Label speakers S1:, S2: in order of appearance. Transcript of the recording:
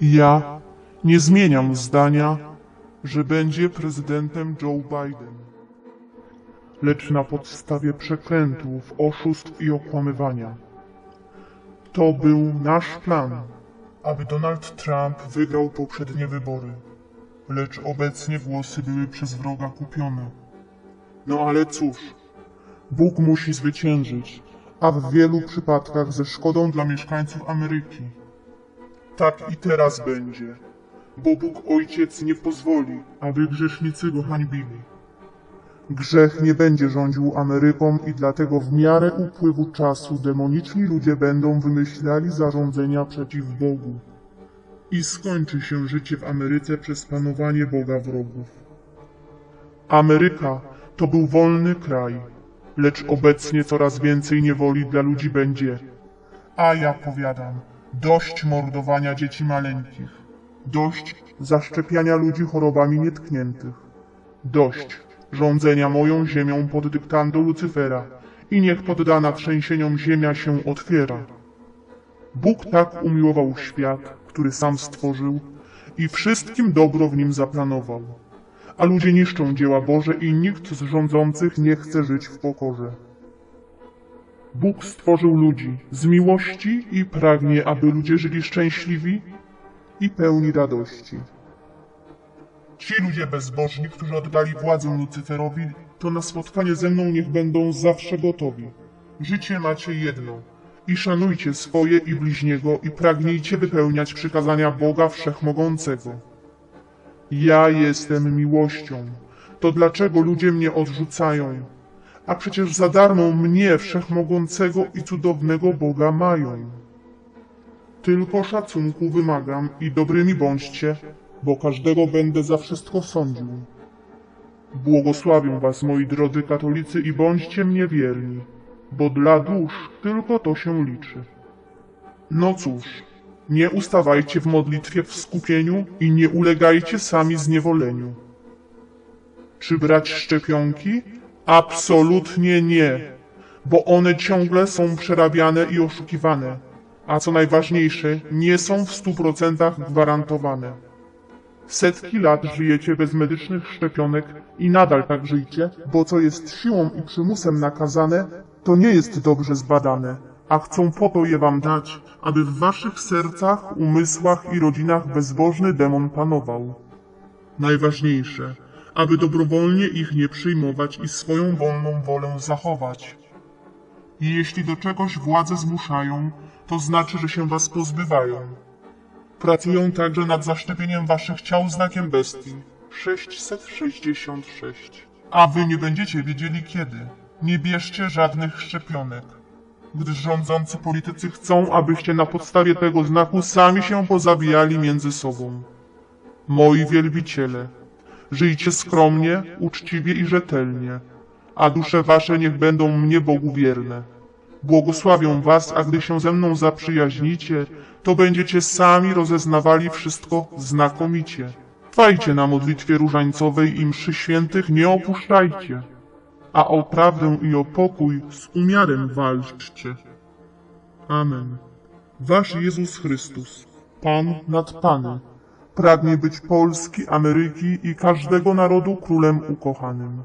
S1: Ja nie zmieniam zdania, że będzie prezydentem Joe Biden. Lecz na podstawie przekrętów, oszustw i okłamywania. To był nasz plan, aby Donald Trump wygrał poprzednie wybory. Lecz obecnie głosy były przez wroga kupione. No ale cóż, Bóg musi zwyciężyć, a w wielu przypadkach ze szkodą dla mieszkańców Ameryki. Tak i teraz będzie, bo Bóg Ojciec nie pozwoli, aby grzesznicy go hańbili. Grzech nie będzie rządził Ameryką i dlatego w miarę upływu czasu demoniczni ludzie będą wymyślali zarządzenia przeciw Bogu. I skończy się życie w Ameryce przez panowanie Boga wrogów. Ameryka to był wolny kraj, lecz obecnie coraz więcej niewoli dla ludzi będzie. A ja powiadam, dość mordowania dzieci maleńkich, dość zaszczepiania ludzi chorobami nietkniętych, dość rządzenia moją ziemią pod dyktando Lucyfera i niech poddana trzęsieniom ziemia się otwiera. Bóg tak umiłował świat, który sam stworzył i wszystkim dobro w nim zaplanował. A ludzie niszczą dzieła Boże i nikt z rządzących nie chce żyć w pokorze. Bóg stworzył ludzi z miłości i pragnie, aby ludzie żyli szczęśliwi i pełni radości. Ci ludzie bezbożni, którzy oddali władzę Lucyferowi, to na spotkanie ze mną niech będą zawsze gotowi. Życie macie jedno i szanujcie swoje i bliźniego i pragnijcie wypełniać przykazania Boga Wszechmogącego. Ja jestem miłością. To dlaczego ludzie mnie odrzucają? A przecież za darmo mnie, wszechmogącego i cudownego Boga mają. Tylko szacunku wymagam i dobrymi bądźcie, bo każdego będę za wszystko sądził. Błogosławię was, moi drodzy katolicy, i bądźcie mnie wierni, bo dla dusz tylko to się liczy. No cóż, nie ustawajcie w modlitwie w skupieniu i nie ulegajcie sami zniewoleniu. Czy brać szczepionki? Absolutnie nie, bo one ciągle są przerabiane i oszukiwane, a co najważniejsze, nie są w stu procentach gwarantowane. Setki lat żyjecie bez medycznych szczepionek i nadal tak żyjcie, bo co jest siłą i przymusem nakazane, to nie jest dobrze zbadane, a chcą po to je wam dać, aby w waszych sercach, umysłach i rodzinach bezbożny demon panował. Najważniejsze, aby dobrowolnie ich nie przyjmować i swoją wolną wolę zachować. I jeśli do czegoś władze zmuszają, to znaczy, że się was pozbywają. Pracują także nad zaszczepieniem waszych ciał znakiem bestii. 666. A wy nie będziecie wiedzieli kiedy. Nie bierzcie żadnych szczepionek. Gdyż rządzący politycy chcą, abyście na podstawie tego znaku sami się pozabijali między sobą. Moi wielbiciele, żyjcie skromnie, uczciwie i rzetelnie, a dusze wasze niech będą mnie Bogu wierne. Błogosławią was, a gdy się ze mną zaprzyjaźnicie, to będziecie sami rozeznawali wszystko znakomicie. Trwajcie na modlitwie różańcowej i mszy świętych nie opuszczajcie, a o prawdę i o pokój z umiarem walczcie. Amen. Wasz Jezus Chrystus, Pan nad Panem, pragnie być Polski, Ameryki i każdego narodu królem ukochanym.